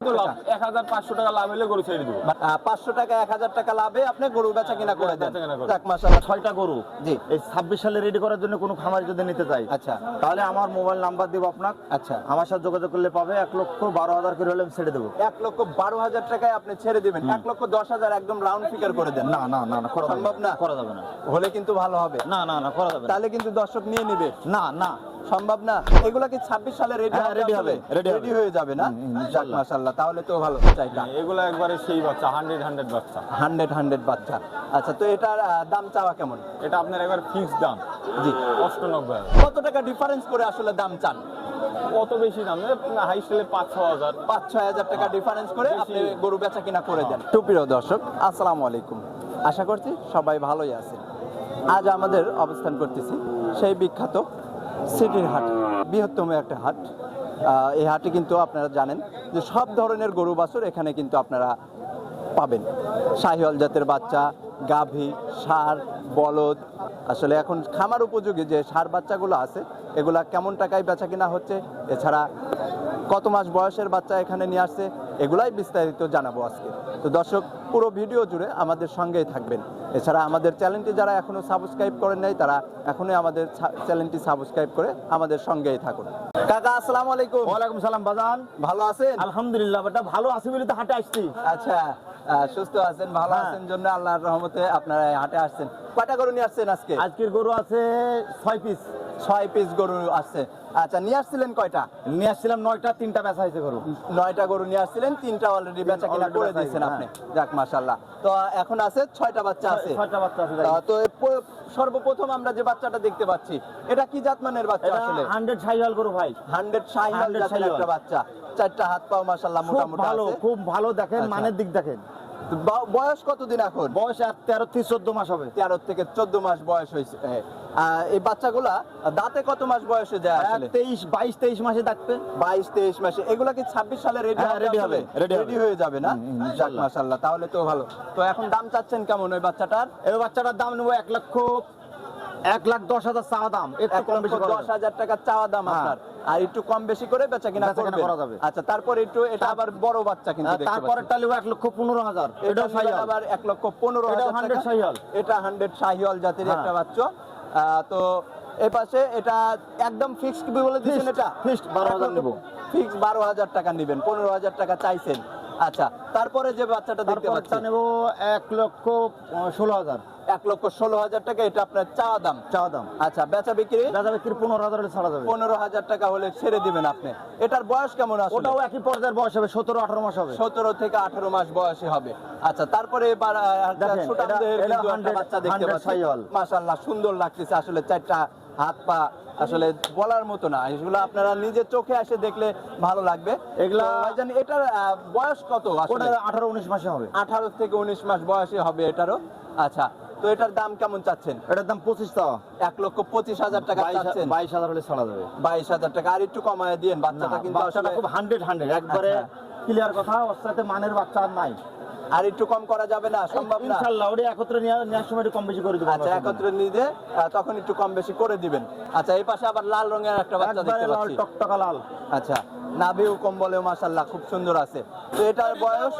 তো লাভ এক হাজার পাঁচশো টাকা লাভ হলে গরু ছেড়ে দেবো। পাঁচশো টাকা এক হাজার টাকা লাভে আপনি গরু বেচা কিনা করে দেন। বেচা কিনা করে। যাক মাসাল্লাহ ছয়টা গরু। জি। এই ছাব্বিশ সালে রেডি করার জন্য কোনো খামার যদি নিতে চাই আচ্ছা। তাহলে আমার মোবাইল নাম্বার দিব আপনার। আচ্ছা। আমার সাথে যোগাযোগ করলে পাবে এক লক্ষ বারো হাজার করে হলে আমি ছেড়ে দেবো। এক লক্ষ বারো হাজার টাকায় আপনি ছেড়ে দিবেন। এক লক্ষ দশ হাজার একদম রাউন্ড ফিগার করে দেন। না না না সম্ভব না? করা যাবে না। হলে কিন্তু ভালো হবে। না না না করা যাবে তাহলে কিন্তু দর্শক নিয়ে নিবে। না না। সম্ভব না। এগুলা কি ছাব্বিশ সালে রেডি হ্যাঁ, ready হবে, রেডি হয়ে যাবে না? মাসাল্লাহ তাহলে তো ভালো চাইটা। এগুলো একবারে সেই বাচ্চা হান্ড্রেড হান্ড্রেড বাচ্চা। হান্ড্রেড হান্ড্রেড বাচ্চা। আচ্ছা তো এটার দাম চাওয়া কেমন? এটা আপনার একবার ফিক্স দাম। জি। অষ্টানব্বই হাজার। কত টাকা ডিফারেন্স করে আসলে দাম চান? কত বেশি দাম? হাই স্কেলে পাঁচ ছ হাজার। পাঁচ ছয় হাজার টাকা ডিফারেন্স করে আপনি গরু বেচা কিনা করে দেন। সুপ্রিয় দর্শক আসসালামু আলাইকুম। আশা করছি সবাই ভালোই আছে আজ আমাদের অবস্থান করতেছি সেই বিখ্যাত সিটির হাট, বৃহত্তম একটা হাট। এই হাটে কিন্তু আপনারা জানেন যে সব ধরনের গরু বাছুর এখানে কিন্তু আপনারা পাবেন। শাহিওয়াল জাতের বাচ্চা, গাভী সার বলদ। আসলে এখন খামার উপযোগী যে ষাঁড় বাচ্চাগুলো আছে, এগুলা কেমন টাকায় বেচা কিনা হচ্ছে, এছাড়া কত মাস বয়সের বাচ্চা এখানে নিয়ে আসছে, এগুলাই বিস্তারিত জানাব আজকে। তো দর্শক, পুরো ভিডিও জুড়ে আমাদের সঙ্গেই থাকবেন। এছাড়া আমাদের চ্যানেলটি যারা এখনও সাবস্ক্রাইব করেন নাই তারা এখনই আমাদের চ্যানেলটি সাবস্ক্রাইব করে আমাদের সঙ্গেই থাকুন। কাকা আসসালামু আলাইকুম। ওয়ালাইকুম সালাম বাজান। ভালো আছেন? আলহামদুলিল্লাহ বেটা ভালো আছি বলে তো হাটে আসছি। আচ্ছা সুস্থ আছেন ভালো হ্যাঁ। আছেন জন্য আল্লাহর রহমতে আপনারা হাটে আসছেন। কয়টা গরু নিয়ে আসছেন আজকে? আজকের গরু আছে ছয় পিস। ছয় পিস গরু আসছে। আচ্ছা নিয়ে আসছিলেন কয়টা? নিয়ে আসছিলাম নয়টা তিনটা বেচা হয়েছে গরু। নয়টা গরু নিয়ে আসছিলেন তিনটা অলরেডি বেচা কিনা করে দিয়েছেন আপনি। যাক মাশাল্লাহ তো এখন আছে ছয়টা বাচ্চা আছে। ছয়টা বাচ্চা আছে তো সর্বপ্রথম আমরা যে বাচ্চাটা দেখতে পাচ্ছি এটা কি জাতমানের বাচ্চা আসলে? হান্ড্রেড সাইহাল গরু ভাই। হান্ড্রেড শাহিওয়াল 100 জাতের একটা বাচ্চা। চারটা হাত পাও মাশাল্লাহ খুব মোটামুটি ভালো খুব ভালো দেখেন আচ্ছা। মানের দিক দেখেন। বয়স কতদিন এখন? বয়স আর তেরো থেকে চোদ্দ মাস হবে। তেরো থেকে চোদ্দ মাস বয়স হয়েছে আহ, এই বাচ্চাগুলা দাঁতে কত মাস বয়সে যায় তেইশ বাইশ তেইশ মাসে ডাকবে। বাইশ তেইশ মাসে। এগুলা কি ছাব্বিশ সালে রেডি রেডি হবে, রেডি হয়ে যাবে না? যাক। মাশাল্লাহ তাহলে তো ভালো। তো এখন দাম চাচ্ছেন কেমন ওই বাচ্চাটার? এই বাচ্চাটার দাম নেব এক লক্ষ এক লাখ দশ হাজার চাওয়া দাম। একটু এক কম বেশি দশ হাজার টাকা চাওয়া দাম হ্যাঁ। আপনার। আর একটু কম বেশি করে বেচা কিনা করা যাবে। আচ্ছা তারপর একটু এটা আবার বড় বাচ্চা কিন্তু তারপরে। টালিও এক লক্ষ পনেরো হাজার এটা আবার 1 লক্ষ 15 হাজার এটা 100 টাকা। শাহিওয়াল। এটা হান্ড্রেড শাহিওয়াল জাতের। একটা বাচ্চা আহ, তো এই পাশে এটা একদম ফিক্সড বলে দিচ্ছেন এটা ফিক্সড 12,000 নেব ফিক্সড বারো হাজার টাকা নেবেন পনেরো হাজার টাকা চাইছেন আচ্ছা তারপরে যে বাচ্চাটা দেখতে তারপরে পাচ্ছি। নেব এক লক্ষ ষোলো হাজার। এক লক্ষ ষোলো হাজার টাকা এটা আপনার চাওয়া দাম। চাওয়া দাম। আচ্ছা বেচা বিক্রি? দাদা বিক্রি পনেরো হাজার ছাড়া যাবে। পনেরো হাজার টাকা হলে ছেড়ে দিবেন আপনি। এটার বয়স কেমন আসলে ওটাও একই পর্যায়ের বয়স হবে সতেরো আঠারো মাস হবে। সতেরো থেকে আঠারো মাস বয়সে হবে। আচ্ছা তারপরে এবার একটা দেখেন, সুঠাম এটা- দেহের এটা কিন্তু একটা 100 বাচ্চা দেখতে 100 পাচ্ছি। সাইওয়াল। মাশাআল্লাহ সুন্দর লাগতেছে। আসলে চারটা হাত পা আসলে বলার মতো না। এগুলো আপনারা নিজের চোখে এসে দেখলে ভালো লাগবে। এগুলা- ভাইজান এটার বয়স কত আসলে? আঠারো উনিশ মাসে হবে। আঠারো থেকে উনিশ মাস বয়সে হবে এটারও। আচ্ছা তো এটার দাম কেমন চাচ্ছেন? এটার দাম পঁচিশ টাকা। এক লক্ষ পঁচিশ হাজার টাকা চাচ্ছেন। বাইশ হাজার হলে ছাড়া যাবে। বাইশ হাজার টাকা। আর একটু কমায় দিয়েন বাচ্চাটা কিন্তু হান্ড্রেড হান্ড্রেড একবারে আচ্ছা। ক্লিয়ার কথা ওর সাথে মানের বাচ্চা আর নাই। আর একটু কম করা যাবে না সম্ভব না। ইনশাল্লাহ ওটা একত্রে নেওয়ার সময় একটু কম বেশি করে দেবো আচ্ছা একত্রে নিয়ে তখন একটু কম বেশি করে দিবেন। আচ্ছা এই পাশে আবার লাল রঙের একটা বাচ্চা দেখতে লাল টকটকা লাল। আচ্ছা নাভিও কম্বলেও মাশাল্লাহ খুব সুন্দর আছে। তো এটার বয়স?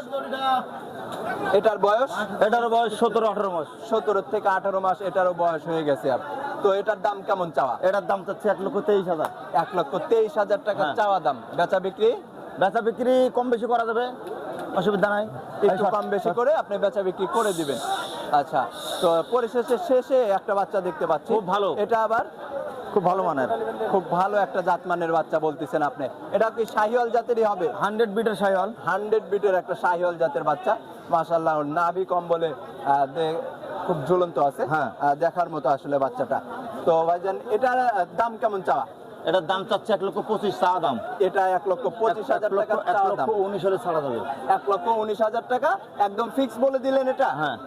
এটার বয়স? এটার বয়স সতেরো আঠারো মাস। সতেরো থেকে আঠারো মাস এটারও বয়স হয়ে গেছে আর তো এটার দাম কেমন চাওয়া? এটার দাম চাচ্ছে এক লক্ষ তেইশ হাজার। এক লক্ষ তেইশ হাজার টাকা হ্যাঁ। চাওয়া দাম। বেচা বিক্রি? বেচা বিক্রি কম বেশি করা যাবে। অসুবিধা নাই। একটু কম বেশি করে আপনি বেচা বিক্রি করে দিবেন। আচ্ছা তো পরিশেষে শেষে একটা বাচ্চা দেখতে পাচ্ছি। খুব ভালো। এটা আবার খুব ভালো মানের খুব ভালো একটা জাতমানের বাচ্চা বলতেছেন আপনি। এটা কি শাহিওয়াল জাতেরই হবে? হান্ড্রেড বিটের সাইওয়াল হান্ড্রেড বিটের একটা শাহিওয়াল জাতের বাচ্চা। মাশাল্লাহ নাভি কম্বলে আহ, দে- খুব ঝুলন্ত আছে। হ্যাঁ। দেখার মতো আসলে বাচ্চাটা। তো ভাইজান এটার দাম কেমন চাওয়া? এটার দাম চাচ্ছে এক লক্ষ পঁচিশ চা দাম। এটা এক লক্ষ পঁচিশ হাজার টাকা এক লক্ষ উনিশ হলে ছাড়া যাবে। এক লক্ষ উনিশ হাজার টাকা একদম ফিক্স বলে দিলেন এটা। হ্যাঁ।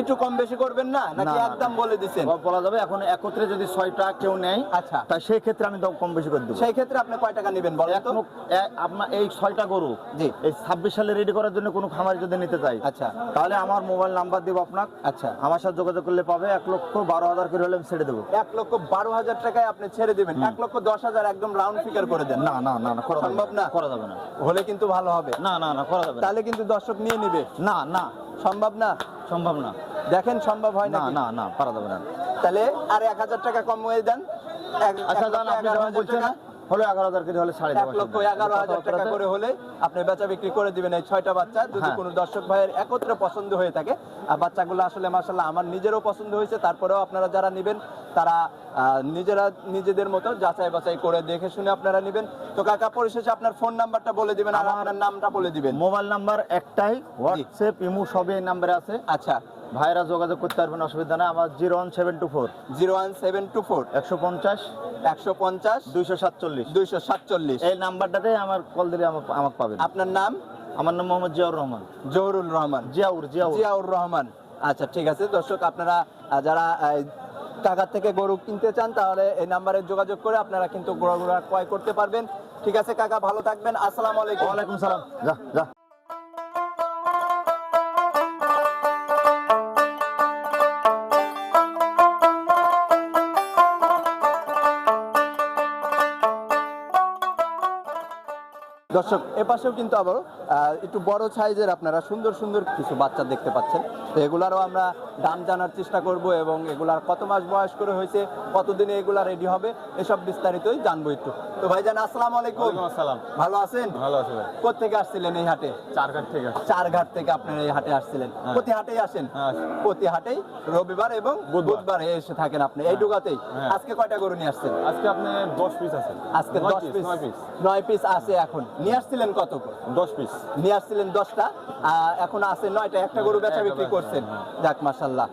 একটু কম বেশি করবেন না? নাকি একদম বলে দিচ্ছেন বলা যাবে এখন একত্রে যদি ছয়টা কেউ নেয় আচ্ছা। তাই সেই ক্ষেত্রে আমি দাম কম বেশি করে দেবো। সেই ক্ষেত্রে আপনি কয় টাকা নেবেন বলেন তো? আপনার এই ছয়টা গরু জি। এই ছাব্বিশ সালে রেডি করার জন্য কোনো খামারি যদি নিতে চাই আচ্ছা। তাহলে আমার মোবাইল নাম্বার দিব আপনার। আচ্ছা। আমার সাথে যোগাযোগ করলে পাবে এক লক্ষ বারো হাজার করে হলে আমি ছেড়ে দেবো। এক লক্ষ বারো হাজার টাকায় আপনি ছেড়ে দিবেন। এক লক্ষ দশ হাজার একদম রাউন্ড ফিগার করে দেন। না না না না করা যাবে সম্ভব না? করা যাবে না। হলে কিন্তু ভালো হবে। না না না করা যাবে না। তাহলে কিন্তু দর্শক নিয়ে নিবে। না না। সম্ভব না? সম্ভব না। দেখেন সম্ভব হয় না না না পারা যাবে না। তাহলে আর এক হাজার টাকা কম হয়ে দেন আচ্ছা আপনি বলছেন টাকা, হলো এগারো হাজার করে হলে সাড়ে এক লক্ষ এগারো হাজার টাকা করে হলে আপনি বেচা বিক্রি করে দিবেন এই ছয়টা বাচ্চা। যদি হ্যাঁ। কোনো দর্শক ভাইয়ের একত্রে পছন্দ হয়ে থাকে আর বাচ্চাগুলো আসলে মাসাল্লাহ আমার নিজেরও পছন্দ হয়েছে তারপরেও আপনারা যারা নেবেন তারা আহ, নিজেরা নিজেদের মতো যাচাই বাছাই করে দেখে শুনে আপনারা নেবেন। তো কাকা পরিশেষে আপনার ফোন নাম্বারটা বলে দিবেন আর আপনার নামটা বলে দিবেন। মোবাইল নাম্বার একটাই হোয়াটসঅ্যাপ ইমু সবই এই নাম্বারে আছে। আচ্ছা। ভাইরা যোগাযোগ করতে পারবেন অসুবিধা নেই। আমার zero one seven two four. Zero one seven two four. একশো পঞ্চাশ একশো পঞ্চাশ দুইশো সাতচল্লিশ। দুইশো সাতচল্লিশ। এই নাম্বারটাতে আমার কল দিলে আমাকে পাবেন। আপনার নাম? আমার নাম মোহাম্মদ জিয়াউর রহমান। জহুরুল রহমান। জিয়াউর জিয়াউর। জিয়াউর রহমান। আচ্ছা ঠিক আছে। দর্শক আপনারা যারা টাকার থেকে গরু কিনতে চান তাহলে এই নাম্বারে যোগাযোগ করে আপনারা কিন্তু গরুগুলো ক্রয় করতে পারবেন। ঠিক আছে কাকা ভালো থাকবেন। আসসালামু আলাইকুম। ওয়ালাইকুম সালাম। যা যা। দর্শক এপাশেও কিন্তু আবার একটু বড় সাইজের আপনারা সুন্দর সুন্দর কিছু বাচ্চা দেখতে পাচ্ছেন। তো এগুলারও আমরা দাম জানার চেষ্টা করব এবং এগুলার কত মাস বয়স করে হয়েছে কতদিনে এগুলা রেডি হবে এসব বিস্তারিতই জানব একটু। তো ভাইজান আসসালামু আলাইকুম। আসসালাম। ভালো আছেন? ভালো আছে ভাই। কোথেকে আসছিলেন এই হাটে? চারঘাট থেকে চার ঘাট থেকে আপনারা এই হাটে আসছিলেন। হ্যাঁ। প্রতি হাটেই আসেন? হ্যাঁ, প্রতি হাটেই রবিবার এবং বুধবার। এসে থাকেন আপনি। এই ডুগাতেই হ্যাঁ। আজকে কয়টা গরু নিয়ে আসছেন? আজকে আপনি দশ পিস আছে। আজকে নয় দশ পিস। নয় পিস। নয় পিস আছে এখন। নিয়ে আসছিলেন কত দশ পিস নিয়ে আসছিলেন দশটা। আহ, এখন আছে নয়টা একটা গরু বেচা বিক্রি করছেন। হ্যাঁ। যাক মাসাল্লাহ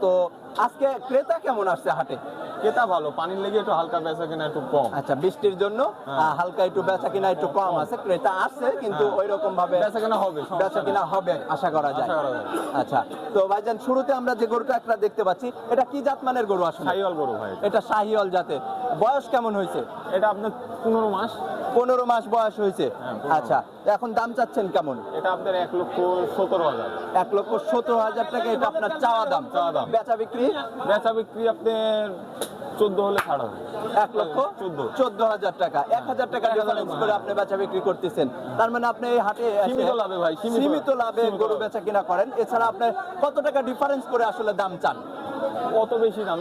তো আজকে ক্রেতা কেমন আসছে হাটে? কেতা ভালো পানির লেগে একটু হালকা বেচা কিনা একটু কম। আচ্ছা বৃষ্টির জন্য হ্যাঁ। হালকা একটু বেচা কিনা একটু কম আছে ক্রেতা আসছে কিন্তু হ্যাঁ। ওই রকম ভাবে বেচা কিনা হবে বেচা কিনা হবে আশা করা যায়। আচ্ছা তো ভাইজান শুরুতে আমরা যে গরুটা একটা দেখতে পাচ্ছি এটা কি জাত মানের গরু আসলে? সাইওয়াল গরু ভাই। এটা শাহিওয়াল জাতের। বয়স কেমন হয়েছে? এটা আপনার পনেরো মাস। পনেরো মাস বয়স হয়েছে। হ্যাঁ, আচ্ছা এখন দাম চাচ্ছেন কেমন? এটা আপনার এক লক্ষ সতেরো হাজার। এক লক্ষ সতেরো হাজার টাকা এটা আপনার চাওয়া দাম। চাওয়া দাম। বেচা বিক্রি? বেচা বিক্রি আপনার চোদ্দ হলে ছাড়। হবে এক লক্ষ চোদ্দ। চোদ্দ হাজার টাকা। এক হাজার টাকা ডিফারেন্স করে আপনি বেচা বিক্রি করতেছেন। তার মানে আপনি এই হাটে সীমিত লাভে ভাই, সীমিত। লাভে গরু বেচা কিনা করেন। এছাড়া আপনি কত টাকা ডিফারেন্স করে আসলে দাম চান? অত বেশি দাম?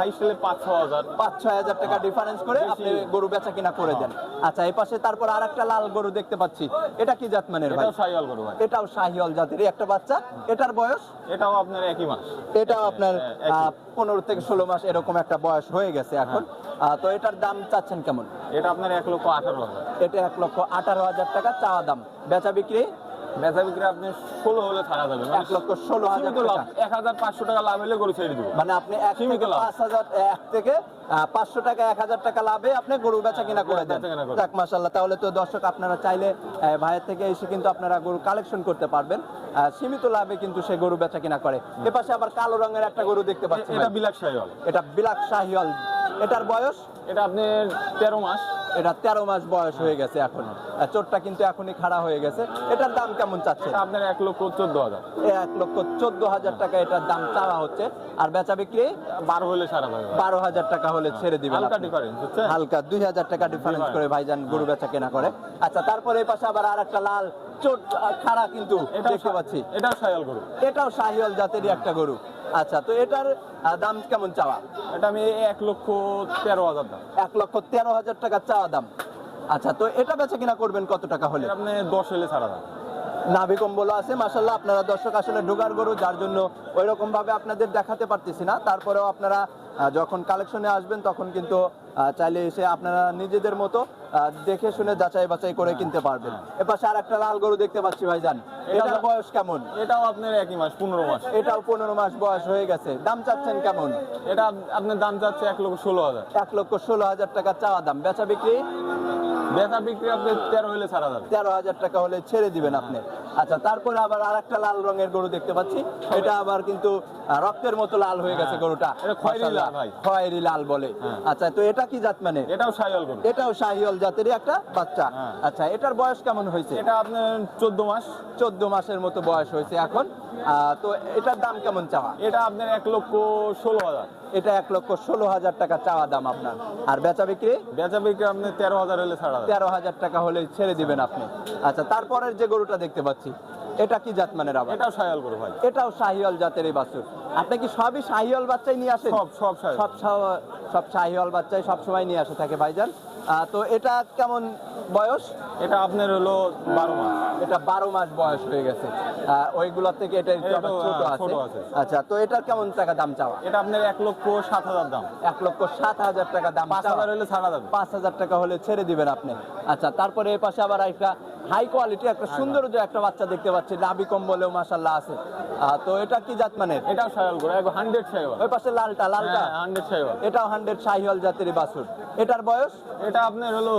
হাই স্টেলে পাঁচ ছ হাজার। পাঁচ ছয় হাজার টাকা ডিফারেন্স করে আপনি গরু বেচা কিনা করে দেন। আচ্ছা এই পাশে তারপর আর একটা লাল গরু দেখতে পাচ্ছি। এটা কি জাত মানের ভাই? এটাও সাইওয়াল গরু ভাই। এটাও শাহিওল জাতের একটা বাচ্চা। এটার বয়স? এটাও আপনার একই মাস। এটাও আপনার হ্যাঁ, পনেরো থেকে ষোলো মাস এরকম একটা বয়স হয়ে গেছে এখন। আহ, তো এটার দাম চাচ্ছেন কেমন? এটা আপনার এক লক্ষ আঠারো হাজার। এটা এক লক্ষ আঠারো হাজার টাকা চাওয়া দাম। বেচা বিক্রি বেচা বিক্রি আপনি ষোলো হলে ছাড়া যাবে। মানে এক লক্ষ ষোলো হাজার লাভ এক হাজার পাঁচশো টাকা লাভ হলে গরু ছেড়ে দেবো। মানে আপনি এক থেকে পাঁচ হাজার এক থেকে পাঁচশো টাকা এক হাজার টাকা লাভে আপনি গরু বেচা কিনা করে দেন। যাক মাসাল্লাহ তাহলে তো দর্শক আপনারা চাইলে ভাইয়ের থেকে এসে কিন্তু আপনারা গরু কালেকশন করতে পারবেন। সীমিত লাভে কিন্তু সে গরু বেচা কিনা করে। এপাশে আবার কালো রঙের একটা গরু দেখতে পাচ্ছি এটা। বিলাক সাইওয়াল এটা বিলাক শাহিওয়াল। এটার বয়স? এটা আপনি তেরো মাস। এটা তেরো মাস বয়স হয়ে গেছে এখন। চোরটা কিন্তু এখনই খাড়া হয়ে গেছে। এটার দাম কেমন চাচ্ছে আপনার এক লক্ষ চোদ্দ হাজার। এক লক্ষ চোদ্দ হাজার টাকা এটার দাম চাওয়া হচ্ছে। আর বেচা বিক্রি? বারো হলে সারা বারো হাজার। টাকা হলে ছেড়ে দিবেন হালকা ডিফারেন্স হালকা দুই হাজার টাকা ডিফারেন্স। করে ভাইজান গরু বেচা কেনা করে। আচ্ছা তারপরে এই পাশে আবার আর একটা লাল চোট খাড়া কিন্তু দেখতে পাচ্ছি। এটাও সাইওয়াল গরু। এটাও শাহিওয়াল জাতেরই একটা গরু। আচ্ছা তো এটার দাম কেমন চাওয়া? এটা আমি এক লক্ষ তেরো হাজার দাম। এক লক্ষ তেরো হাজার টাকা চাওয়া দাম। আচ্ছা তো এটা বেচা কিনা করবেন কত টাকা হলে? আপনি দশ হলে ছাড়া দাম। নাভি কম্বল আছে মাসাল্লাহ আপনারা দর্শক আসলে ঢোকার গরু যার জন্য ওই রকম ভাবে আপনাদের দেখাতে পারতেছি না। তারপরেও আপনারা যখন কালেকশনে আসবেন তখন কিন্তু চাইলে এসে আপনারা নিজেদের মতো দেখে শুনে যাচাই বাছাই করে কিনতে পারবেন। এপাশে আর একটা লাল গরু দেখতে পাচ্ছি ভাইজান। এটা- এটার বয়স কেমন? এটাও আপনার একই মাস পনেরো মাস। এটাও পনেরো মাস বয়স হয়ে গেছে। দাম চাচ্ছেন কেমন? এটা আপনার দাম যাচ্ছে এক লক্ষ ষোলো হাজার। এক লক্ষ ষোলো হাজার টাকা চাওয়া দাম। বেচা বিক্রি? বেচা বিক্রি আপনার তেরো হলে ছাড়া যাবে তেরো হাজার টাকা হলে ছেড়ে দিবেন আপনি। আচ্ছা তারপরে আবার আর একটা লাল রঙের গরু দেখতে পাচ্ছি। এটা আবার কিন্তু রক্তের মতো লাল হয়ে গেছে হ্যাঁ। গরুটা। এটা খয়েরি লাল খয়েরি লাল বলে। হ্যাঁ। আচ্ছা তো এটা জাত মানে? এটাও করবে এটাও জাতেরই একটা বাচ্চা। হ্যাঁ। আচ্ছা এটার বয়স কেমন হয়েছে? এটা আপনার চোদ্দ মাস। চোদ্দ মাসের মতো বয়স হয়েছে এখন। তো এটার দাম কেমন চাওয়া? এটা আপনার এক লক্ষ ষোলো হাজার। এটা এক লক্ষ ষোলো হাজার টাকা চাওয়া দাম আপনার। আর বেচা বিক্রি? বেচা বিক্রি আপনি তেরো হাজার হলে ছাড়া তেরো হাজার টাকা হলে ছেড়ে দিবেন আপনি। আচ্ছা তারপরের যে গরুটা দেখতে পাচ্ছি এটা কি জাত মানের আবার এটাও সাহিয়াল গরু ভাই। এটাও শাহিওয়াল জাতের এই বাছুর। আপনি কি সবই শাহিওয়াল বাচ্চাই নিয়ে আসেন? সব সব সব সব- সাহিয়াল শাহিওয়াল বাচ্চাই সব সময় নিয়ে আসে থাকে ভাইজান। তো এটা কেমন বয়স? এটা আপনার হলো বারো মাস। এটা বারো মাস বয়স হয়ে গেছে। ওইগুলোর থেকে এটা ছোট হ্যাঁ, আছে। আচ্ছা তো এটার কেমন টাকা দাম চাওয়া? এটা আপনার এক লক্ষ সাত হাজার দাম। এক লক্ষ সাত হাজার টাকা দাম পাঁচ হাজার হলে ছাড়া যাবে পাঁচ হাজার টাকা হলে ছেড়ে দিবেন আপনি। আচ্ছা তারপরে এই পাশে আবার একটা হাই কোয়ালিটি একটা সুন্দর যে একটা বাচ্চা দেখতে পাচ্ছি নাভি কম্বলেও মাসাল্লাহ আছে। তো এটা কি জাত মানের এটাও সাইল করে হান্ড্রেড সাইল ওই পাশে লালটা লালটা? হ্যাঁ হান্ড্রেড সাইল এটাও হান্ড্রেড শাহিওয়াল জাতের বাছুর। এটার বয়স? এটা আপনার হলো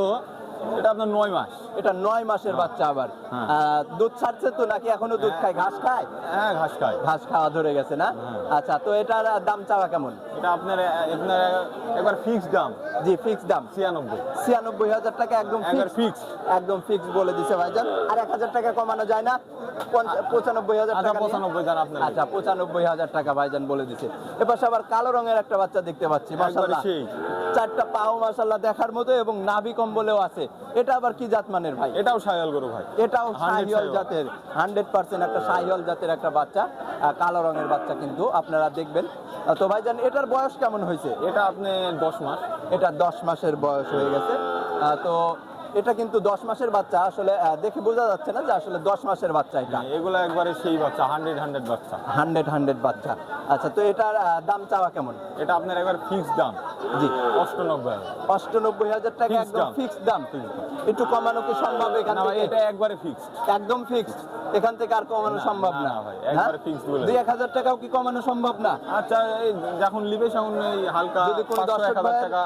এটা আপনার নয় মাস। এটা নয় মাসের বাচ্চা আবার। হ্যাঁ। দুধ ছাড়ছে তো নাকি এখনও দুধ খায়? ঘাস খায়? হ্যাঁ ঘাস খায়। ঘাস খাওয়া ধরে গেছে না? হ্যাঁ। আচ্ছা তো এটার দাম চাওয়া কেমন? এটা আপনার আপনার একবার ফিক্স দাম। জি ফিক্স দাম। ছিয়ানব্বই। ছিয়ানব্বই হাজার টাকা একদম ফিক্স একদম ফিক্স বলে দিছে ভাইজান। আর এক হাজার টাকা কমানো যায় না। পঁচানব্বই হাজার আচ্ছা টাকা পঁচানব্বই আপনার। আচ্ছা পঁচানব্বই হাজার টাকা ভাইজান বলে দিছে। এপাশে আবার কালো রঙের একটা বাচ্চা দেখতে পাচ্ছি একবারে চারটা পাও মাশাআল্লাহ দেখার মতো এবং নাভি কম্বলেও আছে। এটা আবার কি জাত মানের ভাই? এটাও সাইল করো ভাই। এটাও 100 শাহিওয়াল শাহিওয়াল। জাতের হান্ড্রেড পার্সেন্ট একটা শাহিওয়াল জাতের একটা বাচ্চা কালো রঙের বাচ্চা কিন্তু আপনারা দেখবেন। তো ভাইজান এটার বয়স কেমন হয়েছে? এটা আপনি দশ মাস। এটা দশ মাসের বয়স হয়ে গেছে। তো এটা কিন্তু দশ মাসের বাচ্চা আসলে দেখে বোঝা যাচ্ছে না যে আসলে দশ মাসের বাচ্চা এটা। এগুলো একবারে সেই বাচ্চা হান্ড্রেড হান্ড্রেড বাচ্চা। হান্ড্রেড হান্ড্রেড বাচ্চা। আচ্ছা তো এটার দাম চাওয়া কেমন? এটা আপনার একবার ফিক্স দাম। জি। অষ্টানব্বই অষ্টানব্বই হাজার টাকা একদম দাম। ফিক্সড দাম। একটু কমানো কি সম্ভব এখান থেকে? এটা একবারে ফিক্সড একদম ফিক্সড এখান থেকে আর কমানো সম্ভব না, না। ভাই, হ্যাঁ? একবারে বলে দুই এক হাজার টাকাও কি কমানো সম্ভব না? আচ্ছা যখন লিবে তখন হালকা যদি কোনো দর্শক হাজার টাকা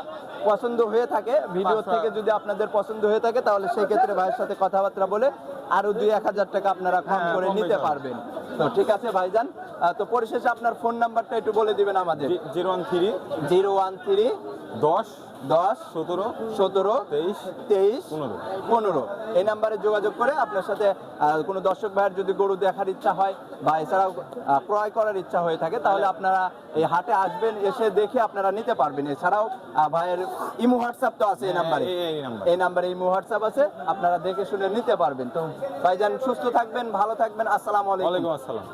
পছন্দ হয়ে থাকে ভিডিও থেকে যদি আপনাদের পছন্দ হয়ে থাকে তাহলে সেই ক্ষেত্রে ভাইয়ের সাথে কথাবার্তা বলে আরও দুই এক হাজার টাকা আপনারা কম হ্যাঁ, করে নিতে পারবেন। তো ঠিক আছে ভাইজান। তো পরিশেষে আপনার ফোন নাম্বারটা একটু বলে দিবেন আমাদের। Zero one three zero one three দশ দশ সতেরো সতেরো তেইশ তেইশ পনেরো। এই নাম্বারে যোগাযোগ করে আপনার সাথে কোনো দর্শক ভাইয়ের যদি গরু দেখার ইচ্ছা হয় বা এছাড়াও ক্রয় করার ইচ্ছা হয়ে থাকে তাহলে আপনারা এই হাটে আসবেন এসে দেখে আপনারা নিতে পারবেন। এছাড়াও ভাইয়ের ইমো হোয়াটসঅ্যাপ তো আছে এই নাম্বারে। এই- এই নাম্বার। এই নাম্বারে ইমো হোয়াটসঅ্যাপ আছে আপনারা দেখে শুনে নিতে পারবেন। তো ভাইজান সুস্থ থাকবেন ভালো থাকবেন। আসসালামু আলাইকুম। আসসালাম।